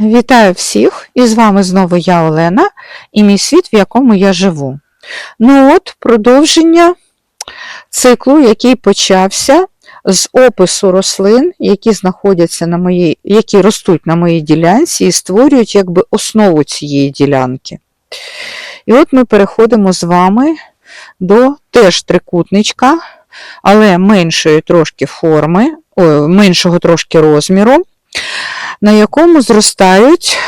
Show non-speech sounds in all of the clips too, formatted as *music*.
Вітаю всіх! І з вами знову я Олена і мій світ, в якому я живу. Ну от, продовження циклу, який почався з опису рослин, які знаходяться на моїй, які ростуть на моїй ділянці і створюють якби основу цієї ділянки. І от ми переходимо з вами до теж трикутничка, але меншої трошки форми, о, меншого трошки розміру на якому зростають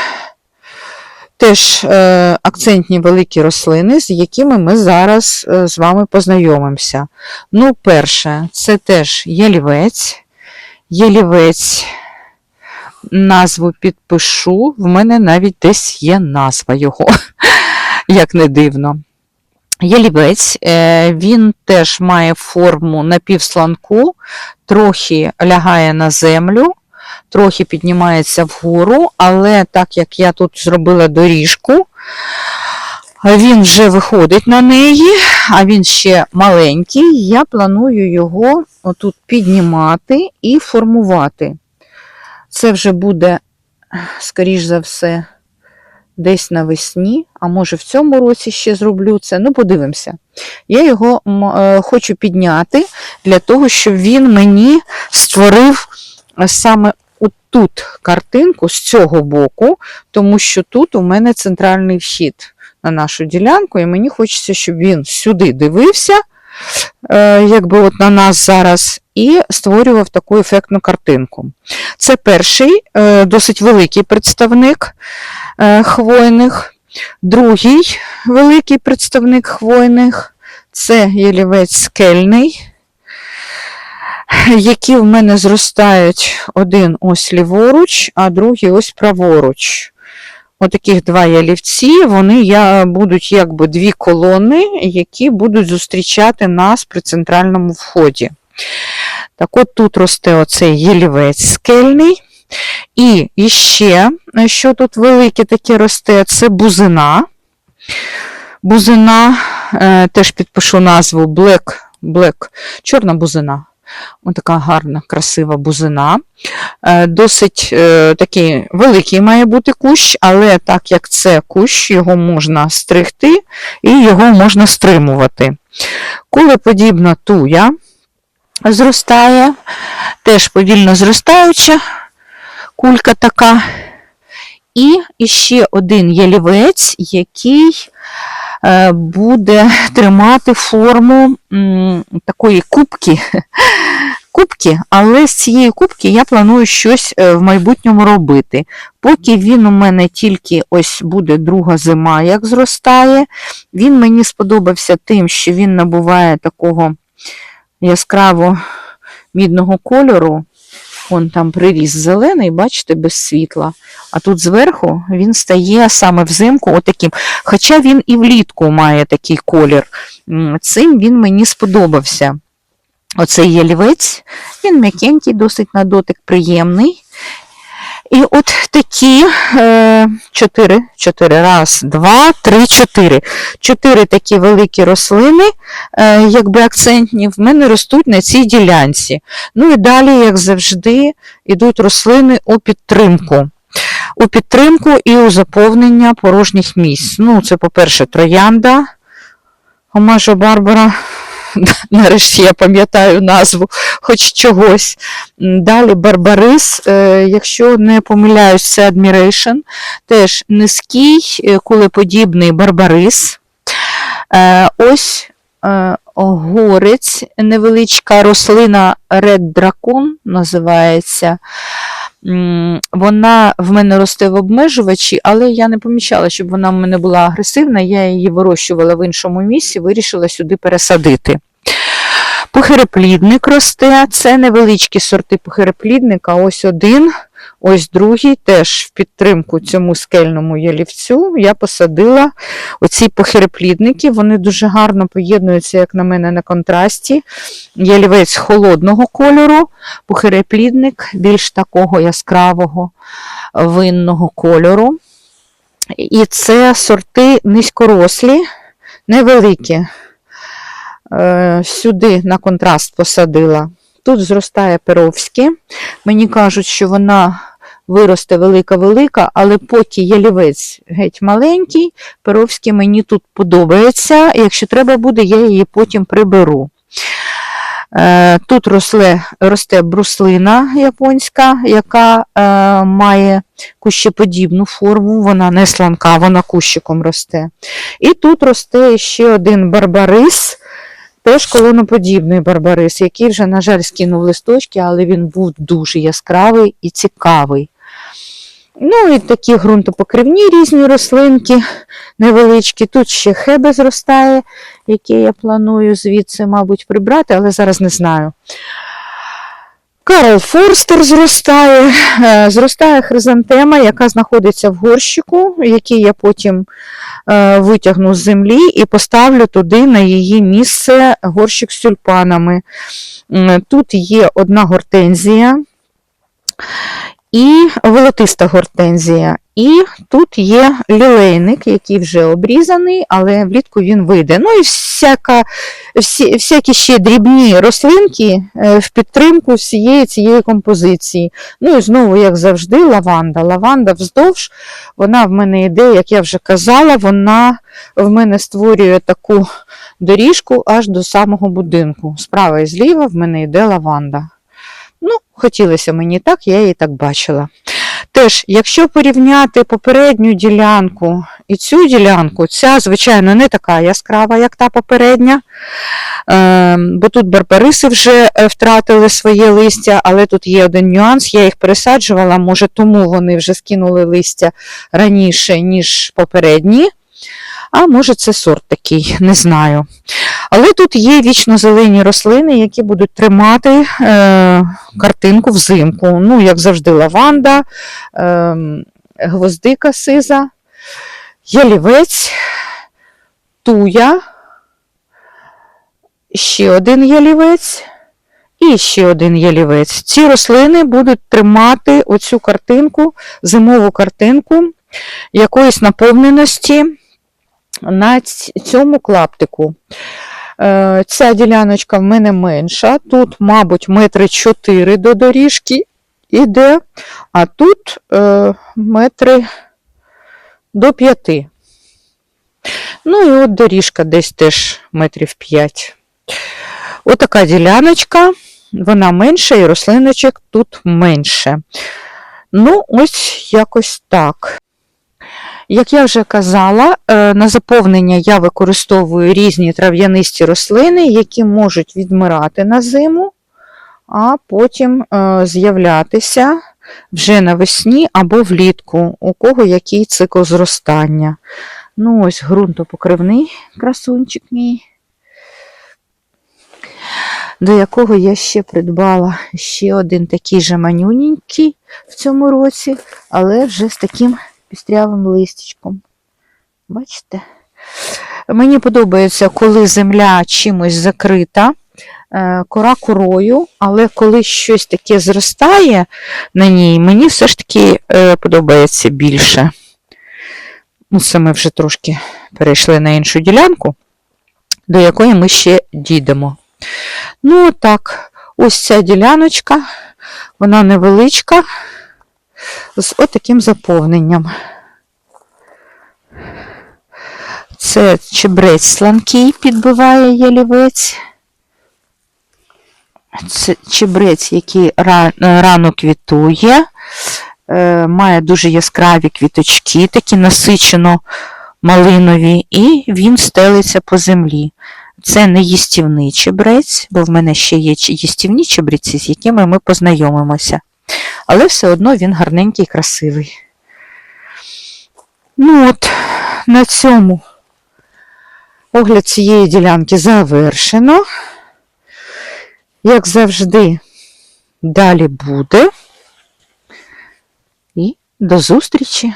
теж е, акцентні великі рослини, з якими ми зараз е, з вами познайомимося. Ну, перше, це теж ялівець. Ялівець, назву підпишу, в мене навіть десь є назва його, *laughs* як не дивно. Ялівець, е, він теж має форму напівсланку, трохи лягає на землю трохи піднімається вгору, але так як я тут зробила доріжку, він вже виходить на неї, а він ще маленький, я планую його отут піднімати і формувати. Це вже буде, скоріш за все, десь навесні, а може в цьому році ще зроблю це. Ну, подивимося. Я його е, хочу підняти для того, щоб він мені створив саме тут картинку з цього боку, тому що тут у мене центральний вхід на нашу ділянку, і мені хочеться, щоб він сюди дивився, е, якби от на нас зараз, і створював таку ефектну картинку. Це перший, е, досить великий представник е, хвойних, другий великий представник хвойних це ялівець скельний які в мене зростають один ось ліворуч, а другий ось праворуч. Отаких два ялівці, вони я, будуть якби дві колони, які будуть зустрічати нас при центральному вході. Так от тут росте оцей ялівець скельний. І ще, що тут велике таке росте, це бузина. Бузина, е, теж підпишу назву Black, Black, чорна бузина. Ось така гарна, красива бузина. Е, досить е, такий великий має бути кущ, але так як це кущ, його можна стригти і його можна стримувати. Кулеподібна туя зростає, теж повільно зростаюча кулька така. І ще один ялівець, який буде тримати форму такої кубки, *laughs* кубки, але з цієї кубки я планую щось е, в майбутньому робити. Поки він у мене тільки ось буде друга зима, як зростає, він мені сподобався тим, що він набуває такого яскраво мідного кольору. Вон там приріс зелений, бачите, без світла. А тут зверху він стає саме взимку отаким. Хоча він і влітку має такий колір. Цим він мені сподобався. Оцей ялівець, він м'якенький, досить на дотик приємний. І от такі е, чотири, чотири, раз, два, три, чотири. Чотири такі великі рослини, е, якби акцентні, в мене ростуть на цій ділянці. Ну і далі, як завжди, йдуть рослини у підтримку. У підтримку і у заповнення порожніх місць. Ну, це, по-перше, троянда, Омажо Барбара. *laughs* Нарешті я пам'ятаю назву хоч чогось. Далі Барбарис, е, якщо не помиляюсь, це Admiration, теж низький, е, кулеподібний Барбарис. Е, ось горець, невеличка рослина Red Dragon називається. Вона в мене росте в обмежувачі, але я не помічала, щоб вона в мене була агресивна. Я її вирощувала в іншому місці, вирішила сюди пересадити. Похироплідник росте, це невеличкі сорти похереплідника, ось один, ось другий, теж в підтримку цьому скельному ялівцю я посадила оці похироплідники, вони дуже гарно поєднуються, як на мене, на контрасті. Ялівець холодного кольору, похироплідник більш такого яскравого винного кольору. І це сорти низькорослі, невеликі. Е, сюди на контраст посадила. Тут зростає перовське. Мені кажуть, що вона виросте велика-велика, але поки ялівець геть маленький, перовський мені тут подобається. Якщо треба буде, я її потім приберу. Е, Тут росле, росте бруслина японська, яка е, має кущеподібну форму, вона не сланка, вона кущиком росте. І тут росте ще один барбарис, теж колоноподібний барбарис, який вже, на жаль, скинув листочки, але він був дуже яскравий і цікавий. Ну і такі ґрунтопокривні різні рослинки невеличкі. Тут ще хебе зростає, яке я планую звідси, мабуть, прибрати, але зараз не знаю. Карл Форстер зростає, е, зростає хризантема, яка знаходиться в горщику, який я потім е, витягну з землі і поставлю туди на її місце горщик з тюльпанами. Тут є одна гортензія і волотиста гортензія. І тут є лілейник, який вже обрізаний, але влітку він вийде. Ну і всяка, всі, всякі ще дрібні рослинки е, в підтримку всієї цієї композиції. Ну і знову, як завжди, лаванда. Лаванда вздовж, вона в мене йде, як я вже казала, вона в мене створює таку доріжку аж до самого будинку. Справа і зліва в мене йде лаванда. Ну, хотілося мені так, я її так бачила. Теж, якщо порівняти попередню ділянку і цю ділянку, ця, звичайно, не така яскрава, як та попередня, е, бо тут барбариси вже е, втратили своє листя, але тут є один нюанс, я їх пересаджувала, може, тому вони вже скинули листя раніше, ніж попередні. А може, це сорт такий, не знаю. Але тут є вічно зелені рослини, які будуть тримати е, картинку взимку. Ну, як завжди, лаванда, е, гвоздика сиза, ялівець, туя, ще один ялівець і ще один ялівець. Ці рослини будуть тримати оцю картинку, зимову картинку якоїсь наповненості на цьому клаптику. Е, Ця діляночка в мене менша. Тут, мабуть, метри 4 до доріжки іде, а тут е, метри до 5. Ну і от доріжка десь теж метрів 5. Отака діляночка, вона менша, і рослиночок тут менше. Ну, ось якось так. Як я вже казала, е, на заповнення я використовую різні трав'янисті рослини, які можуть відмирати на зиму, а потім е, з'являтися вже навесні або влітку, у кого який цикл зростання. Ну, ось ґрунтопокривний красунчик мій, до якого я ще придбала ще один такий же манюненький в цьому році, але вже з таким пістрявим листячком. Бачите? Мені подобається, коли земля чимось закрита, е, кора корою, але коли щось таке зростає на ній, мені все ж таки е, подобається більше. Ну, це ми вже трошки перейшли на іншу ділянку, до якої ми ще дійдемо. Ну, так, ось ця діляночка, вона невеличка, з отаким заповненням. Це чебрець сланкий підбиває ялівець. Це чебрець, який рано квітує, е, має дуже яскраві квіточки, такі насичено малинові, і він стелиться по землі. Це не їстівний чебрець, бо в мене ще є їстівні чебреці, з якими ми познайомимося. Але все одно він гарненький і красивий. Ну от, на цьому огляд цієї ділянки завершено. Як завжди, далі буде. І до зустрічі!